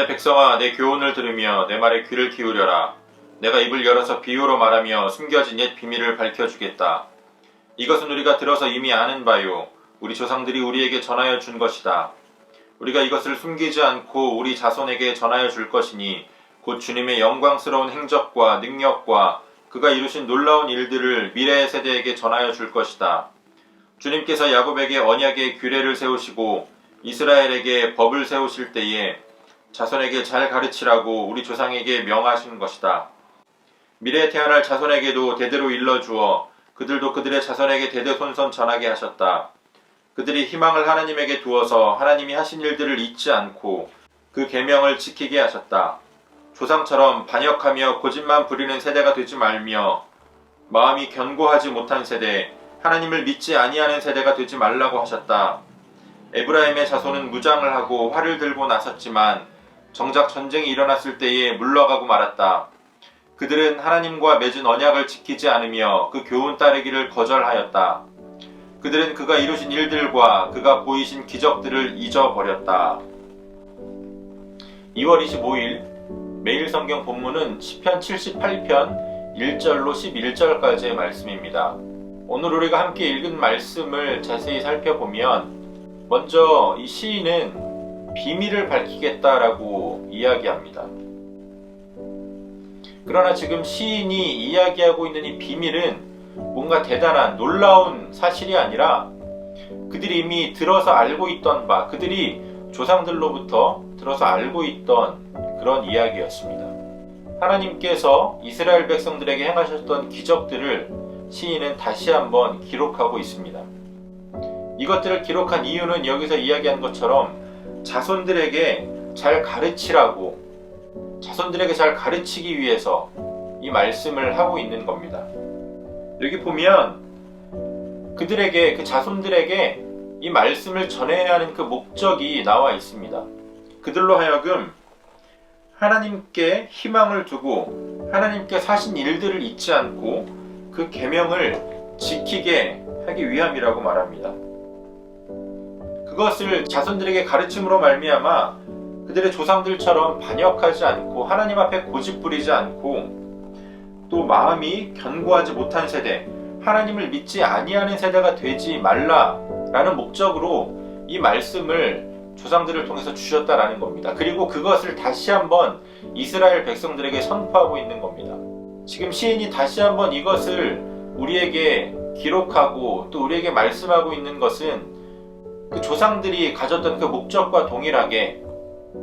내 백성아 내 교훈을 들으며 내 말에 귀를 기울여라. 내가 입을 열어서 비유로 말하며 숨겨진 옛 비밀을 밝혀주겠다. 이것은 우리가 들어서 이미 아는 바요. 우리 조상들이 우리에게 전하여 준 것이다. 우리가 이것을 숨기지 않고 우리 자손에게 전하여 줄 것이니 곧 주님의 영광스러운 행적과 능력과 그가 이루신 놀라운 일들을 미래의 세대에게 전하여 줄 것이다. 주님께서 야곱에게 언약의 규례를 세우시고 이스라엘에게 법을 세우실 때에 자손에게 잘 가르치라고 우리 조상에게 명하신 것이다. 미래에 태어날 자손에게도 대대로 일러주어 그들도 그들의 자손에게 대대손손 전하게 하셨다. 그들이 희망을 하나님에게 두어서 하나님이 하신 일들을 잊지 않고 그 계명을 지키게 하셨다. 조상처럼 반역하며 고집만 부리는 세대가 되지 말며 마음이 견고하지 못한 세대, 하나님을 믿지 아니하는 세대가 되지 말라고 하셨다. 에브라임의 자손은 무장을 하고 활을 들고 나섰지만 정작 전쟁이 일어났을 때에 물러가고 말았다. 그들은 하나님과 맺은 언약을 지키지 않으며 그 교훈 따르기를 거절하였다. 그들은 그가 이루신 일들과 그가 보이신 기적들을 잊어버렸다. 2월 25일 매일 성경 본문은 10편 78편 1절로 11절까지의 말씀입니다. 오늘 우리가 함께 읽은 말씀을 자세히 살펴보면 먼저 이 시인은 비밀을 밝히겠다라고 이야기합니다. 그러나 지금 시인이 이야기하고 있는 이 비밀은 뭔가 대단한 놀라운 사실이 아니라 그들이 이미 들어서 알고 있던 바, 그들이 조상들로부터 들어서 알고 있던 그런 이야기였습니다. 하나님께서 이스라엘 백성들에게 행하셨던 기적들을 시인은 다시 한번 기록하고 있습니다. 이것들을 기록한 이유는 여기서 이야기한 것처럼 자손들에게 잘 가르치라고 자손들에게 잘 가르치기 위해서 이 말씀을 하고 있는 겁니다. 여기 보면 그들에게 그 자손들에게 이 말씀을 전해야 하는 그 목적이 나와 있습니다. 그들로 하여금 하나님께 희망을 두고 하나님께 사신 일들을 잊지 않고 그 계명을 지키게 하기 위함이라고 말합니다. 그것을 자손들에게 가르침으로 말미암아 그들의 조상들처럼 반역하지 않고 하나님 앞에 고집 부리지 않고 또 마음이 견고하지 못한 세대, 하나님을 믿지 아니하는 세대가 되지 말라라는 목적으로 이 말씀을 조상들을 통해서 주셨다라는 겁니다. 그리고 그것을 다시 한번 이스라엘 백성들에게 선포하고 있는 겁니다. 지금 시인이 다시 한번 이것을 우리에게 기록하고 또 우리에게 말씀하고 있는 것은 그 조상들이 가졌던 그 목적과 동일하게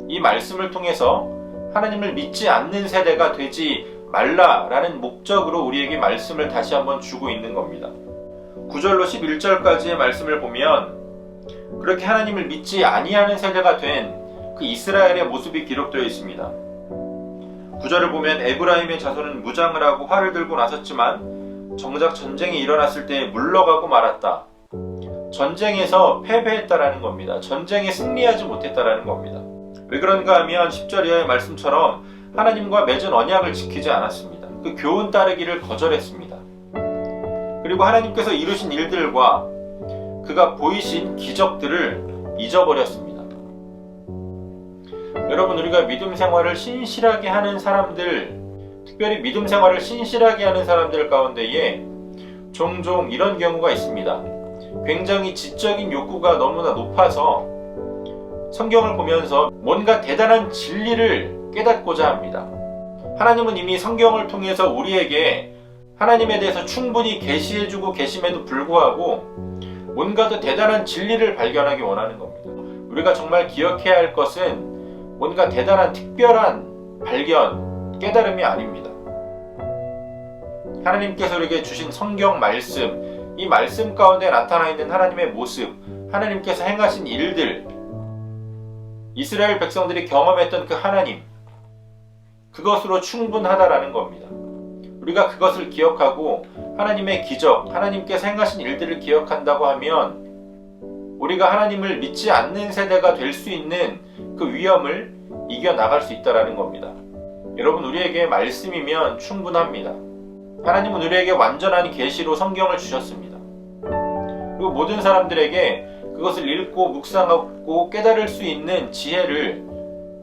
이 말씀을 통해서 하나님을 믿지 않는 세대가 되지 말라라는 목적으로 우리에게 말씀을 다시 한번 주고 있는 겁니다. 9절로 11절까지의 말씀을 보면 그렇게 하나님을 믿지 아니하는 세대가 된 그 이스라엘의 모습이 기록되어 있습니다. 9절을 보면 에브라임의 자손은 무장을 하고 활을 들고 나섰지만 정작 전쟁이 일어났을 때 물러가고 말았다. 전쟁에서 패배했다라는 겁니다. 전쟁에 승리하지 못했다라는 겁니다. 왜 그런가 하면 10절 이하의 말씀처럼 하나님과 맺은 언약을 지키지 않았습니다. 그 교훈 따르기를 거절했습니다. 그리고 하나님께서 이루신 일들과 그가 보이신 기적들을 잊어버렸습니다. 여러분, 우리가 믿음 생활을 신실하게 하는 사람들, 특별히 믿음 생활을 신실하게 하는 사람들 가운데에 종종 이런 경우가 있습니다. 굉장히 지적인 욕구가 너무나 높아서 성경을 보면서 뭔가 대단한 진리를 깨닫고자 합니다. 하나님은 이미 성경을 통해서 우리에게 하나님에 대해서 충분히 계시해주고 계심에도 불구하고 뭔가 더 대단한 진리를 발견하기 원하는 겁니다. 우리가 정말 기억해야 할 것은 뭔가 대단한 특별한 발견, 깨달음이 아닙니다. 하나님께서 우리에게 주신 성경 말씀, 이 말씀 가운데 나타나 있는 하나님의 모습, 하나님께서 행하신 일들, 이스라엘 백성들이 경험했던 그 하나님, 그것으로 충분하다라는 겁니다. 우리가 그것을 기억하고 하나님의 기적, 하나님께서 행하신 일들을 기억한다고 하면 우리가 하나님을 믿지 않는 세대가 될 수 있는 그 위험을 이겨 나갈 수 있다라는 겁니다. 여러분 우리에게 말씀이면 충분합니다. 하나님은 우리에게 완전한 계시로 성경을 주셨습니다. 그리고 모든 사람들에게 그것을 읽고 묵상하고 깨달을 수 있는 지혜를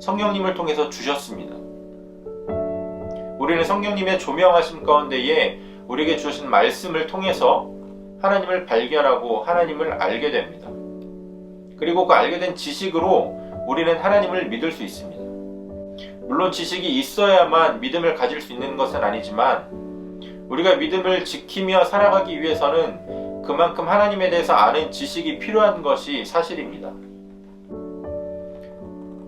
성령님을 통해서 주셨습니다. 우리는 성령님의 조명하심 가운데에 우리에게 주신 말씀을 통해서 하나님을 발견하고 하나님을 알게 됩니다. 그리고 그 알게 된 지식으로 우리는 하나님을 믿을 수 있습니다. 물론 지식이 있어야만 믿음을 가질 수 있는 것은 아니지만 우리가 믿음을 지키며 살아가기 위해서는 그만큼 하나님에 대해서 아는 지식이 필요한 것이 사실입니다.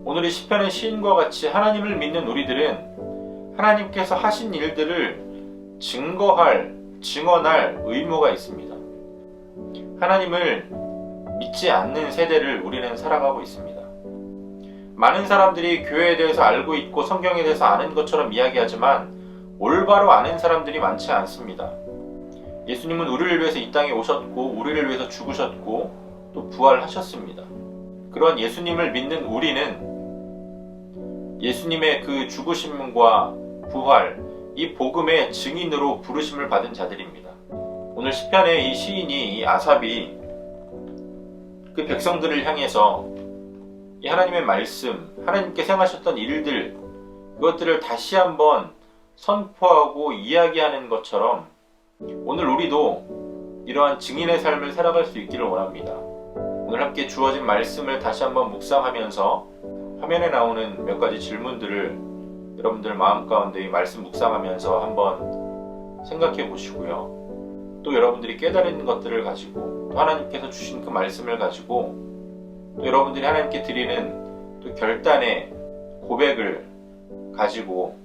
오늘의 시편의 시인과 같이 하나님을 믿는 우리들은 하나님께서 하신 일들을 증거할, 증언할 의무가 있습니다. 하나님을 믿지 않는 세대를 우리는 살아가고 있습니다. 많은 사람들이 교회에 대해서 알고 있고 성경에 대해서 아는 것처럼 이야기하지만 올바로 아는 사람들이 많지 않습니다. 예수님은 우리를 위해서 이 땅에 오셨고 우리를 위해서 죽으셨고 또 부활하셨습니다. 그런 예수님을 믿는 우리는 예수님의 그 죽으심과 부활, 이 복음의 증인으로 부르심을 받은 자들입니다. 오늘 시편의 이 시인이 이 아삽이 그 백성들을 향해서 이 하나님의 말씀, 하나님께 행하셨던 일들, 그것들을 다시 한번 선포하고 이야기하는 것처럼 오늘 우리도 이러한 증인의 삶을 살아갈 수 있기를 원합니다. 오늘 함께 주어진 말씀을 다시 한번 묵상하면서 화면에 나오는 몇 가지 질문들을 여러분들 마음 가운데 이 말씀 묵상하면서 한번 생각해 보시고요. 또 여러분들이 깨달은 것들을 가지고 또 하나님께서 주신 그 말씀을 가지고 또 여러분들이 하나님께 드리는 또 결단의 고백을 가지고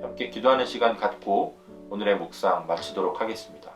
함께 기도하는 시간 갖고 오늘의 묵상 마치도록 하겠습니다.